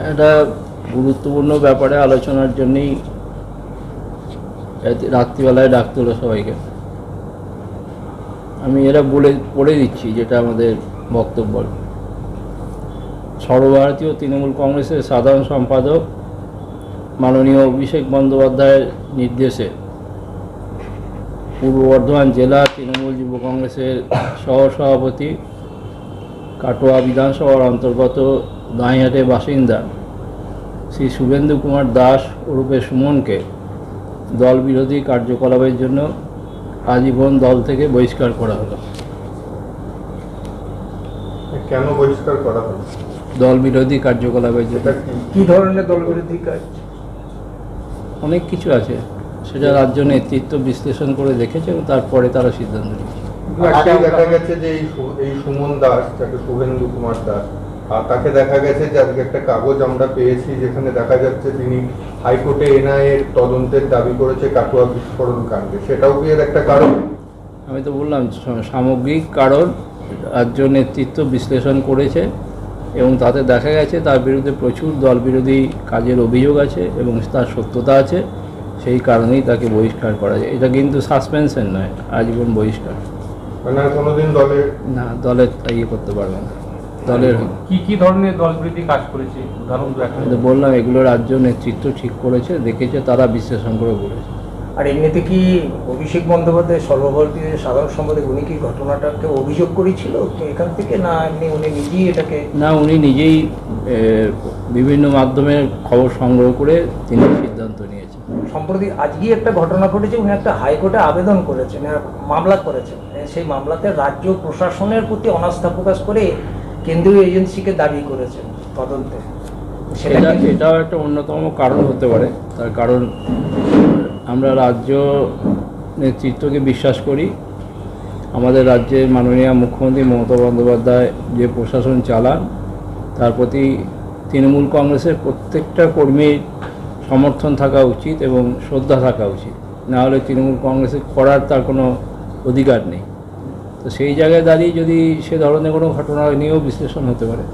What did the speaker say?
একটা গুরুত্বপূর্ণ ব্যাপারে আলোচনার জন্যই রাত- রাত্রিবেলায় ডাকতে হলো সবাইকে। আমি এরা বলে পড়ে দিচ্ছি যেটা আমাদের বক্তব্য। সর্বভারতীয় তৃণমূল কংগ্রেসের সাধারণ সম্পাদক মাননীয় অভিষেক বন্দ্যোপাধ্যায়ের নির্দেশে পূর্ব বর্ধমান জেলা তৃণমূল যুব কংগ্রেসের সহসভাপতি কাটোয়া বিধানসভার অন্তর্গত দাঁইহাটের বাসিন্দা শ্রী শুভেন্দু কুমার দাস ওরূপে সুমনকে দল বিরোধী কার্যকলাপের জন্য আজীবন দল থেকে বহিষ্কার করা হলো। কেন বহিষ্কার করা হলো? দল বিরোধী কার্যকলাপের জন্য। কি? ধরনের দলবিরোধী কাজ? অনেক কিছু আছে। সেটা রাজ্য নেতৃত্ব বিশ্লেষণ করে দেখেছে এবং তারপরে তারা সিদ্ধান্ত নিয়েছে। দেখা গেছে যে এই সুমন দাস যাকে শুভেন্দু কুমার দাস আর তাকে দেখা গেছে যে আজকে একটা কাগজ আমরা পেয়েছি যেখানে দেখা যাচ্ছে তিনি হাইকোর্টে এনআইএ তদন্তের দাবি করেছে কাটুয়া বিস্ফোরণ কাণ্ডে। সেটাও কি এর একটা কারণ? আমি তো বললাম সামগ্রিক কারণ রাজ্য নেতৃত্ব বিশ্লেষণ করেছে এবং তাতে দেখা গেছে তার বিরুদ্ধে প্রচুর দল বিরোধী কাজের অভিযোগ আছে এবং তার সত্যতা আছে। সেই কারণেই তাকে বহিষ্কার করা যায়। এটা কিন্তু সাসপেনশন নয় আজীবন বহিষ্কার। মানে আর কোনোদিন দলে না দলের তা ইয়ে করতে পারবে না। দলের কি কি ধরনের দলবিরোধী কাজ করেছে? উদাহরণ বললাম এগুলো রাজ্য নেতৃত্ব ঠিক করেছে দেখেছে তারা বিশ্লেষণ করে বলেছে। আর এমনিতে কি অভিষেক বন্দ্যোপাধ্যায় সর্বভারতীয় সাধারণ সম্পাদক উনি কি ঘটনাটাকে অভিযোগ করেছিল এখান থেকে? না এমনি উনি নিজেই এটাকে না উনি নিজেই বিভিন্ন মাধ্যমে খবর সংগ্রহ করে তিনি সিদ্ধান্ত নিয়েছেন। সম্প্রতি আজকেই একটা ঘটনা ঘটেছে উনি একটা হাইকোর্টে আবেদন করেছেন মামলা করেছেন। সেই মামলাতে রাজ্য প্রশাসনের প্রতি অনাস্থা প্রকাশ করে কেন্দ্রীয় এজেন্সিকে দাবি করেছেন তদন্তে। সেটা এটাও একটা অন্যতম কারণ হতে পারে। তার কারণ আমরা রাজ্য নেতৃত্বকে বিশ্বাস করি। আমাদের রাজ্যের মাননীয় মুখ্যমন্ত্রী মমতা বন্দ্যোপাধ্যায় যে প্রশাসন চালান তার প্রতি তৃণমূল কংগ্রেসের প্রত্যেকটা কর্মীর সমর্থন থাকা উচিত এবং শ্রদ্ধা থাকা উচিত। না হলে তৃণমূল কংগ্রেসের করার তার কোনো অধিকার নেই। তো সেই জায়গায় দাঁড়িয়ে যদি সে ধরনের কোনো ঘটনা নিয়েও বিশ্লেষণ হতে পারে।